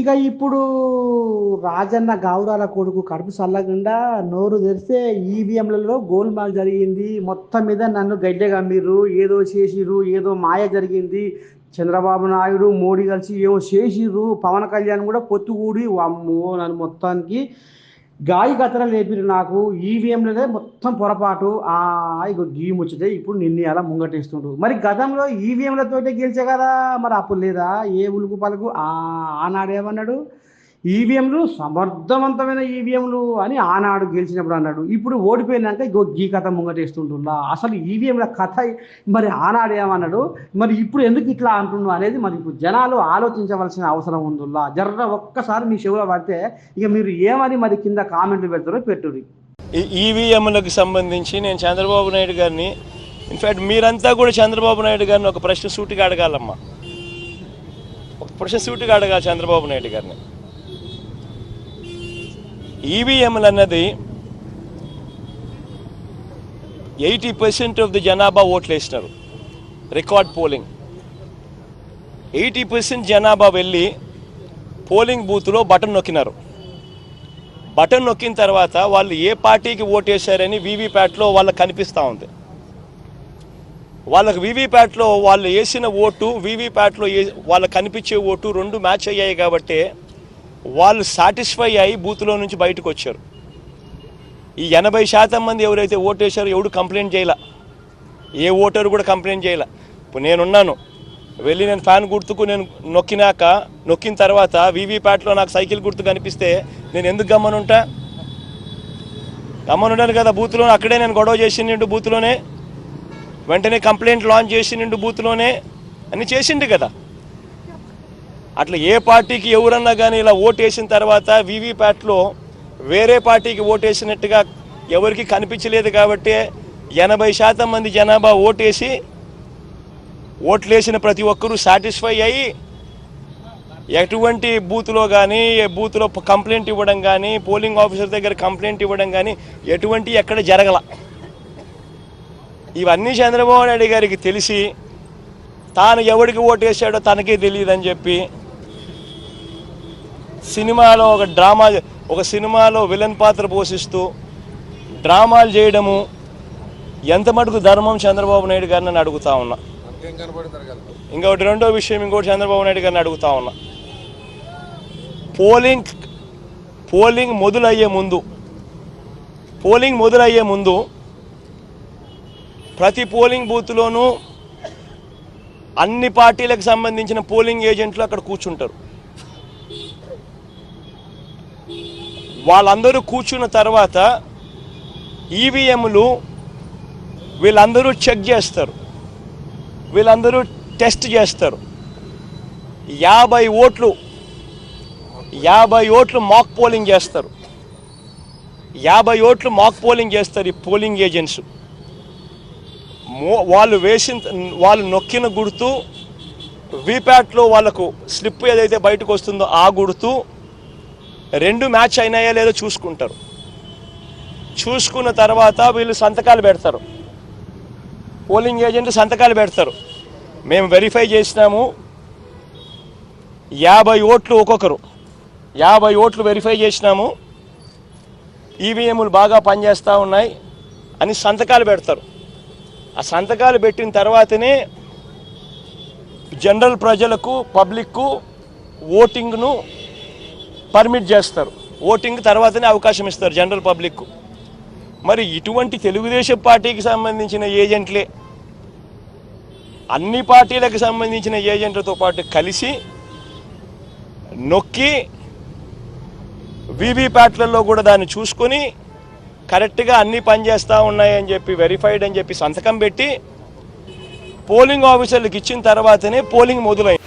ఇక ఇప్పుడు రాజన్న గౌరాల కొడుకు కడుపు చల్లకుండా నోరు తెరిస్తే ఈవీఎంలలో గోల్మాల్ జరిగింది. మొత్తం మీద నన్ను గడ్డగా మీరు ఏదో చేసిరు ఏదో మాయ జరిగింది. చంద్రబాబు నాయుడు మోడీ కలిసి ఏమో చేసిర్రు. పవన్ కళ్యాణ్ కూడా పొత్తుకూడి అమ్మో నన్ను మొత్తానికి గాయి గతర లేపిరు నాకు ఈవీఎంలనే మొత్తం పొరపాటు. ఆ ఇక గీ ముచ్చితే ఇప్పుడు నిన్ను అలా ముంగటేస్తుండు మరి గతంలో ఈవీఎంలతోటే గెలిచే కదా మరి అప్పుడు లేదా? ఏ ఉలుకు పలుకు ఆనాడేమన్నాడు ఈవీఎంలు సమర్థవంతమైన ఈవీఎంలు అని ఆనాడు గెలిచినప్పుడు అన్నాడు. ఇప్పుడు ఓడిపోయినాక ఇగో గీ కథ ముంగటేస్తుంటున్నా అసలు ఈవీఎంల కథ మరి ఆనాడు ఏమన్నాడు? మరి ఇప్పుడు ఎందుకు ఇట్లా అంటున్నావు అనేది మరి ఇప్పుడు జనాలు ఆలోచించవలసిన అవసరం ఉందిలా జర్ర ఒక్కసారి మీ చెవులో పడితే ఇక మీరు ఏమని మరి కింద కామెంట్లు పెడతారో పెట్టుడి ఈవీఎంలకు సంబంధించి నేను చంద్రబాబు నాయుడు గారిని ఇన్ఫ్యాక్ట్ మీరంతా కూడా చంద్రబాబు నాయుడు గారిని ఒక ప్రశ్న సూటిగా అడగాలమ్మా. ఒక ప్రశ్న సూటిగా అడగాలి చంద్రబాబు నాయుడు గారిని. ఈవీఎంలు అన్నది ఎయిటీ పర్సెంట్ ఆఫ్ ది జనాభా ఓట్లు వేసినారు రికార్డ్ పోలింగ్. ఎయిటీ పర్సెంట్ జనాభా వెళ్ళి పోలింగ్ బూత్లో బటన్ నొక్కినారు. బటన్ నొక్కిన తర్వాత వాళ్ళు ఏ పార్టీకి ఓటేశారని వీవీప్యాట్లో వాళ్ళకి కనిపిస్తూ ఉంది. వాళ్ళకి వీవీప్యాట్లో వాళ్ళు వేసిన ఓటు వీవీప్యాట్లో ఏ వాళ్ళకి కనిపించే ఓటు రెండు మ్యాచ్ అయ్యాయి కాబట్టి వాళ్ళు సాటిస్ఫై అయ్యి బూత్లో నుంచి బయటకు వచ్చారు. ఈ ఎనభై శాతం మంది ఎవరైతే ఓటేశారో ఎవడు కంప్లైంట్ చేయలే? ఏ ఓటరు కూడా కంప్లైంట్ చేయలే? ఇప్పుడు నేనున్నాను. వెళ్ళి నేను ఫ్యాన్ గుర్తుకు నేను నొక్కినాక నొక్కిన తర్వాత వీవీప్యాట్లో నాకు సైకిల్ గుర్తు కనిపిస్తే నేను ఎందుకు గమ్మనుంటా? గమ్మనుంటాను కదా బూత్లో అక్కడే నేను గొడవ చేసిండు బూత్లోనే. వెంటనే కంప్లైంట్ లాంచ్ చేసిండు బూత్లోనే. అని చేసిండు కదా. అట్లా ఏ పార్టీకి ఎవరన్నా కానీ ఇలా ఓటేసిన తర్వాత వీవీప్యాట్లో వేరే పార్టీకి ఓటేసినట్టుగా ఎవరికి కనిపించలేదు కాబట్టి ఎనభై శాతం మంది జనాభా ఓటేసి ఓట్లేసిన ప్రతి ఒక్కరూ సాటిస్ఫై అయ్యి ఎటువంటి బూత్లో కానీ బూత్లో కంప్లైంట్ ఇవ్వడం కానీ పోలింగ్ ఆఫీసర్ దగ్గర కంప్లైంట్ ఇవ్వడం కానీ ఎటువంటి ఎక్కడ జరగల. ఇవన్నీ చంద్రబాబు నాయుడు గారికి తెలిసి తాను ఎవరికి ఓటేసాడో తనకే తెలియదని చెప్పి సినిమాలో ఒక డ్రామా ఒక సినిమాలో విలన్ పాత్ర పోషిస్తూ డ్రామాలు చేయడము ఎంత మటుకు ధర్మం చంద్రబాబు నాయుడు గారిని నేను అడుగుతా ఉన్నా. ఇంకొకటి రెండో విషయం ఇంకోటి చంద్రబాబు నాయుడు గారిని అడుగుతా ఉన్నా. పోలింగ్ పోలింగ్ మొదలయ్యే ముందు పోలింగ్ మొదలయ్యే ముందు ప్రతి పోలింగ్ బూత్లోనూ అన్ని పార్టీలకు సంబంధించిన పోలింగ్ ఏజెంట్లు అక్కడ కూర్చుంటారు. వాళ్ళందరూ కూర్చున్న తర్వాత ఈవీఎంలు వీళ్ళందరూ చెక్ చేస్తారు. వీళ్ళందరూ టెస్ట్ చేస్తారు. యాభై ఓట్లు యాభై ఓట్లు మాక్ పోలింగ్ చేస్తారు. యాభై ఓట్లు మాక్ పోలింగ్ చేస్తారు ఈ పోలింగ్ ఏజెంట్స్ మో- వాళ్ళు వేసిన వాళ్ళు నొక్కిన గుర్తు వీప్యాట్లో వాళ్ళకు స్లిప్ ఏదైతే బయటకు వస్తుందో ఆ గుర్తు రెండు మ్యాచ్ అయినాయా లేదో చూసుకుంటారు. చూసుకున్న తర్వాత వీళ్ళు సంతకాలు పెడతారు. పోలింగ్ ఏజెంట్ సంతకాలు పెడతారు. మేము వెరిఫై చేసినాము. యాభై ఓట్లు ఒక్కొక్కరు. యాభై ఓట్లు వెరిఫై చేసినాము. ఈవీఎంలు బాగా పనిచేస్తూ ఉన్నాయి అని సంతకాలు పెడతారు. ఆ సంతకాలు పెట్టిన తర్వాతనే జనరల్ ప్రజలకు పబ్లిక్కు ఓటింగ్ను పర్మిట్ చేస్తారు. ఓటింగ్ తర్వాతనే అవకాశం ఇస్తారు జనరల్ పబ్లిక్ మరి ఇటువంటి తెలుగుదేశం పార్టీకి సంబంధించిన ఏజెంట్లే అన్ని పార్టీలకు సంబంధించిన ఏజెంట్లతో పాటు కలిసి నొక్కి వీవీప్యాట్లలో కూడా దాన్ని చూసుకొని కరెక్ట్గా అన్నీ పనిచేస్తూ ఉన్నాయని చెప్పి వెరిఫైడ్ అని చెప్పి సంతకం పెట్టి పోలింగ్ ఆఫీసర్లకు ఇచ్చిన తర్వాతనే పోలింగ్ మొదలైంది